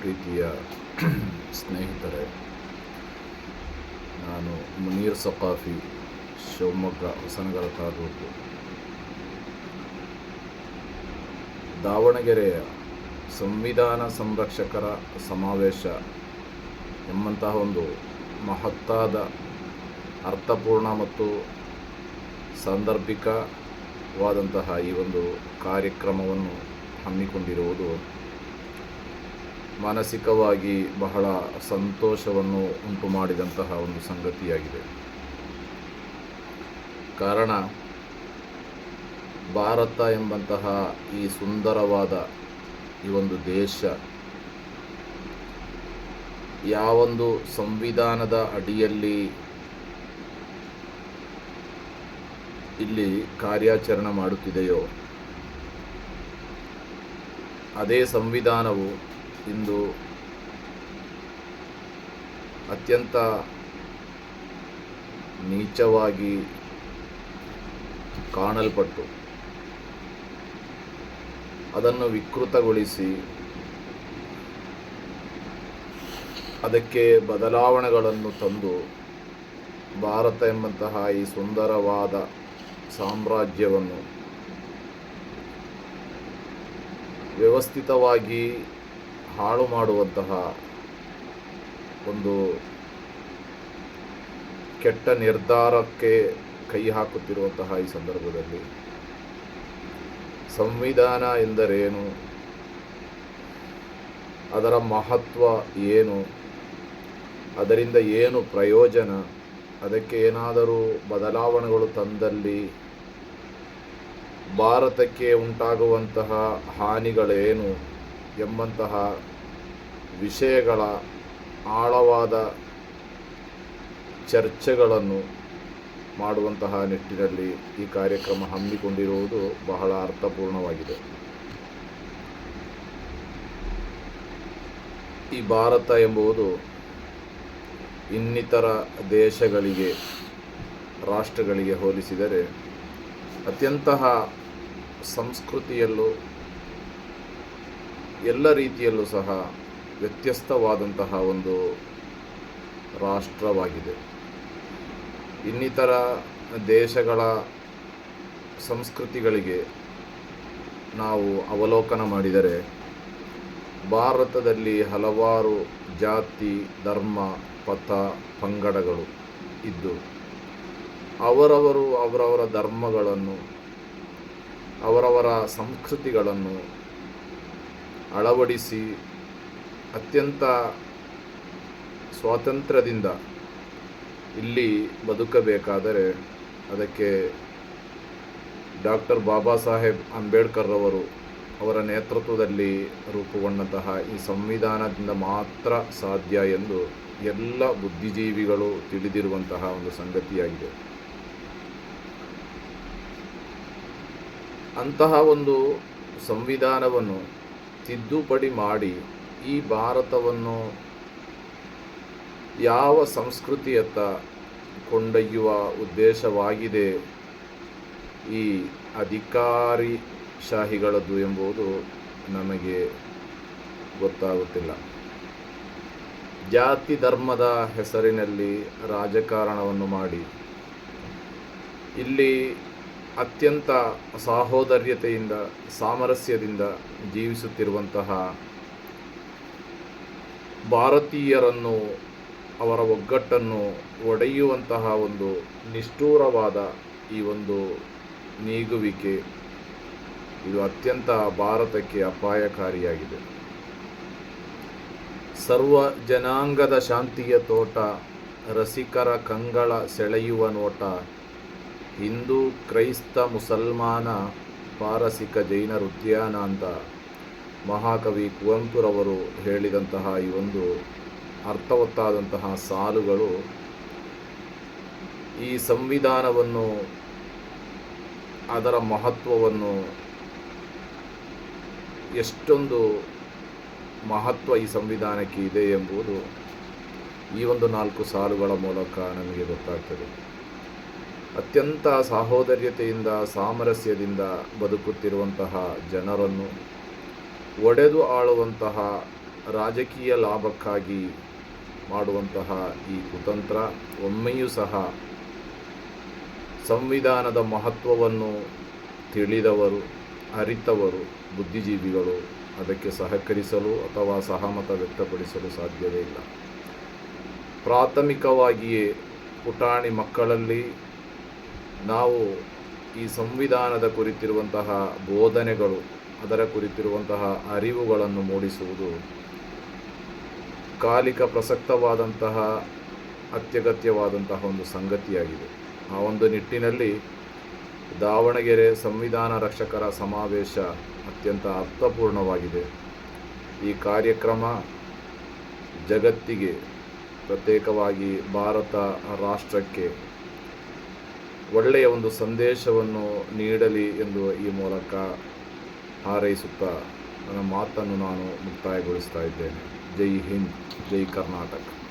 ಪ್ರೀತಿಯ ಸ್ನೇಹಿತರೆ, ನಾನು ಮುನೀರ್ ಸಕಾಫಿ ಶಿವಮೊಗ್ಗ ಹೊಸನಗರ ತಾಲೂಕು ದಾವಣಗೆರೆಯ ಸಂವಿಧಾನ ಸಂರಕ್ಷಕರ ಸಮಾವೇಶ ಎಂಬಂತಹ ಒಂದು ಮಹತ್ತಾದ, ಅರ್ಥಪೂರ್ಣ ಮತ್ತು ಸಾಂದರ್ಭಿಕವಾದಂತಹ ಈ ಒಂದು ಕಾರ್ಯಕ್ರಮವನ್ನು ಹಮ್ಮಿಕೊಂಡಿರುವುದು ಮಾನಸಿಕವಾಗಿ ಬಹಳ ಸಂತೋಷವನ್ನು ಉಂಟು ಮಾಡಿದಂತಹ ಒಂದು ಸಂಗತಿಯಾಗಿದೆ. ಕಾರಣ, ಭಾರತ ಎಂಬಂತಹ ಈ ಸುಂದರವಾದ ಈ ಒಂದು ದೇಶ ಯಾವೊಂದು ಸಂವಿಧಾನದ ಅಡಿಯಲ್ಲಿ ಇಲ್ಲಿ ಕಾರ್ಯಾಚರಣೆ ಮಾಡುತ್ತಿದೆಯೋ, ಅದೇ ಸಂವಿಧಾನವು ಇಂದು ಅತ್ಯಂತ ನೀಚವಾಗಿ ಕಾಣಲ್ಪಟ್ಟು ಅದನ್ನು ವಿಕೃತಗೊಳಿಸಿ ಅದಕ್ಕೆ ಬದಲಾವಣೆಗಳನ್ನು ತಂದು ಭಾರತ ಎಂಬಂತಹ ಈ ಸುಂದರವಾದ ಸಾಮ್ರಾಜ್ಯವನ್ನು ವ್ಯವಸ್ಥಿತವಾಗಿ ಹಾಳು ಮಾಡುವಂತಹ ಒಂದು ಕೆಟ್ಟ ನಿರ್ಧಾರಕ್ಕೆ ಕೈ ಹಾಕುತ್ತಿರುವಂತಹ ಈ ಸಂದರ್ಭದಲ್ಲಿ ಸಂವಿಧಾನ ಎಂದರೇನು? ಅದರ ಮಹತ್ವ ಏನು? ಅದರಿಂದ ಏನು ಪ್ರಯೋಜನ? ಅದಕ್ಕೆ ಏನಾದರೂ ಬದಲಾವಣೆಗಳು ತಂದಲ್ಲಿ ಭಾರತಕ್ಕೆ ಉಂಟಾಗುವಂತಹ ಹಾನಿಗಳೇನು? ಎಂಬಂತಹ ವಿಷಯಗಳ ಆಳವಾದ ಚರ್ಚೆಗಳನ್ನು ಮಾಡುವಂತಹ ನಿಟ್ಟಿನಲ್ಲಿ ಈ ಕಾರ್ಯಕ್ರಮ ಹಮ್ಮಿಕೊಂಡಿರುವುದು ಬಹಳ ಅರ್ಥಪೂರ್ಣವಾಗಿದೆ. ಈ ಭಾರತ ಎಂಬುದು ಇನ್ನಿತರ ದೇಶಗಳಿಗೆ, ರಾಷ್ಟ್ರಗಳಿಗೆ ಹೋಲಿಸಿದರೆ ಅತ್ಯಂತಹ ಸಂಸ್ಕೃತಿಯಲ್ಲೂ ಎಲ್ಲ ರೀತಿಯಲ್ಲೂ ಸಹ ವ್ಯತ್ಯಸ್ತವಾದಂತಹ ಒಂದು ರಾಷ್ಟ್ರವಾಗಿದೆ. ಇನ್ನಿತರ ದೇಶಗಳ ಸಂಸ್ಕೃತಿಗಳಿಗೆ ನಾವು ಅವಲೋಕನ ಮಾಡಿದರೆ ಭಾರತದಲ್ಲಿ ಹಲವಾರು ಜಾತಿ, ಧರ್ಮ, ಪಥ, ಪಂಗಡಗಳು ಇದ್ದು ಅವರವರು ಅವರವರ ಧರ್ಮಗಳನ್ನು ಅವರವರ ಸಂಸ್ಕೃತಿಗಳನ್ನು ಅಳವಡಿಸಿ ಅತ್ಯಂತ ಸ್ವಾತಂತ್ರ್ಯದಿಂದ ಇಲ್ಲಿ ಬದುಕಬೇಕಾದರೆ ಅದಕ್ಕೆ ಡಾಕ್ಟರ್ ಬಾಬಾ ಸಾಹೇಬ್ ಅಂಬೇಡ್ಕರ್ ಅವರು ಅವರ ನೇತೃತ್ವದಲ್ಲಿ ರೂಪುಗೊಂಡಂತಹ ಈ ಸಂವಿಧಾನದಿಂದ ಮಾತ್ರ ಸಾಧ್ಯ ಎಂದು ಎಲ್ಲ ಬುದ್ಧಿಜೀವಿಗಳು ತಿಳಿದಿರುವಂತಹ ಒಂದು ಸಂಗತಿಯಾಗಿದೆ. ಅಂತಹ ಒಂದು ಸಂವಿಧಾನವನ್ನು ತಿದ್ದುಪಡಿ ಮಾಡಿ ಈ ಭಾರತವನ್ನು ಯಾವ ಸಂಸ್ಕೃತಿಯತ್ತ ಕೊಂಡೊಯ್ಯುವ ಉದ್ದೇಶವಾಗಿದೆ ಈ ಅಧಿಕಾರಿ ಶಾಹಿಗಳದ್ದು ಎಂಬುದು ನಮಗೆ ಗೊತ್ತಾಗುತ್ತಿಲ್ಲ. ಜಾತಿ ಧರ್ಮದ ಹೆಸರಿನಲ್ಲಿ ರಾಜಕಾರಣವನ್ನು ಮಾಡಿ. ಇಲ್ಲಿ ಅತ್ಯಂತ ಸಾಹೋದರ್ಯತೆಯಿಂದ, ಸಾಮರಸ್ಯದಿಂದ ಜೀವಿಸುತ್ತಿರುವಂತಹ ಭಾರತೀಯರನ್ನು, ಅವರ ಒಗ್ಗಟ್ಟನ್ನು ಒಡೆಯುವಂತಹ ಒಂದು ನಿಷ್ಠೂರವಾದ ಈ ಒಂದು ನೀಗುವಿಕೆ ಇದು ಅತ್ಯಂತ ಭಾರತಕ್ಕೆ ಅಪಾಯಕಾರಿಯಾಗಿದೆ. ಸರ್ವ ಜನಾಂಗದ ಶಾಂತಿಯ ತೋಟ, ರಸಿಕರ ಕಂಗಳ ಸೆಳೆಯುವ ನೋಟ ಹಿಂದೂ ಕ್ರೈಸ್ತ ಮುಸಲ್ಮಾನ ಪಾರಸಿಕ ಜೈನ ಉದ್ಯಾನ ಅಂತ ಮಹಾಕವಿ ಕುವೆಂಪುರವರು ಹೇಳಿದಂತಹ ಈ ಒಂದು ಅರ್ಥವತ್ತಾದಂತಹ ಸಾಲುಗಳು ಈ ಸಂವಿಧಾನವನ್ನು ಅದರ ಮಹತ್ವವನ್ನು ಎಷ್ಟೊಂದು ಮಹತ್ವ ಈ ಸಂವಿಧಾನಕ್ಕೆ ಇದೆ ಎಂಬುದು ಈ ಒಂದು ನಾಲ್ಕು ಸಾಲುಗಳ ಮೂಲಕ ನಮಗೆ ಗೊತ್ತಾಗ್ತದೆ. ಅತ್ಯಂತ ಸಾಹೋದರ್ಯತೆಯಿಂದ, ಸಾಮರಸ್ಯದಿಂದ ಬದುಕುತ್ತಿರುವಂತಹ ಜನರನ್ನು ಒಡೆದು ಆಳುವಂತಹ ರಾಜಕೀಯ ಲಾಭಕ್ಕಾಗಿ ಮಾಡುವಂತಹ ಈ ಕುತಂತ್ರ ಒಮ್ಮೆಯೂ ಸಹ ಸಂವಿಧಾನದ ಮಹತ್ವವನ್ನು ತಿಳಿದವರು, ಅರಿತವರು, ಬುದ್ಧಿಜೀವಿಗಳು ಅದಕ್ಕೆ ಸಹಕರಿಸಲು ಅಥವಾ ಸಹಮತ ವ್ಯಕ್ತಪಡಿಸಲು ಸಾಧ್ಯವೇ ಇಲ್ಲ. ಪ್ರಾಥಮಿಕವಾಗಿಯೇ ಪುಟಾಣಿ ಮಕ್ಕಳಲ್ಲಿ ನಾವು ಈ ಸಂವಿಧಾನದ ಕುರಿತಿರುವಂತಹ ಬೋಧನೆಗಳು, ಅದರ ಕುರಿತಿರುವಂತಹ ಅರಿವುಗಳನ್ನು ಮೂಡಿಸುವುದು, ಕಾಲಿಕ ಪ್ರಸಕ್ತವಾದಂತಹ, ಅತ್ಯಗತ್ಯವಾದಂತಹ ಒಂದು ಸಂಗತಿಯಾಗಿದೆ. ಆ ಒಂದು ನಿಟ್ಟಿನಲ್ಲಿ ದಾವಣಗೆರೆ ಸಂವಿಧಾನ ರಕ್ಷಕರ ಸಮಾವೇಶ ಅತ್ಯಂತ ಅರ್ಥಪೂರ್ಣವಾಗಿದೆ. ಈ ಕಾರ್ಯಕ್ರಮ ಜಗತ್ತಿಗೆ ಪ್ರತ್ಯೇಕವಾಗಿ ಭಾರತ ರಾಷ್ಟ್ರಕ್ಕೆ ಒಳ್ಳೆಯ ಒಂದು ಸಂದೇಶವನ್ನು ನೀಡಲಿ ಎಂದು ಈ ಮೂಲಕ ಹಾರೈಸುತ್ತಾ ನನ್ನ ಮಾತನ್ನು ನಾನು ಮುಕ್ತಾಯಗೊಳಿಸ್ತಾ ಇದ್ದೇನೆ. ಜೈ ಹಿಂದ್, ಜೈ ಕರ್ನಾಟಕ.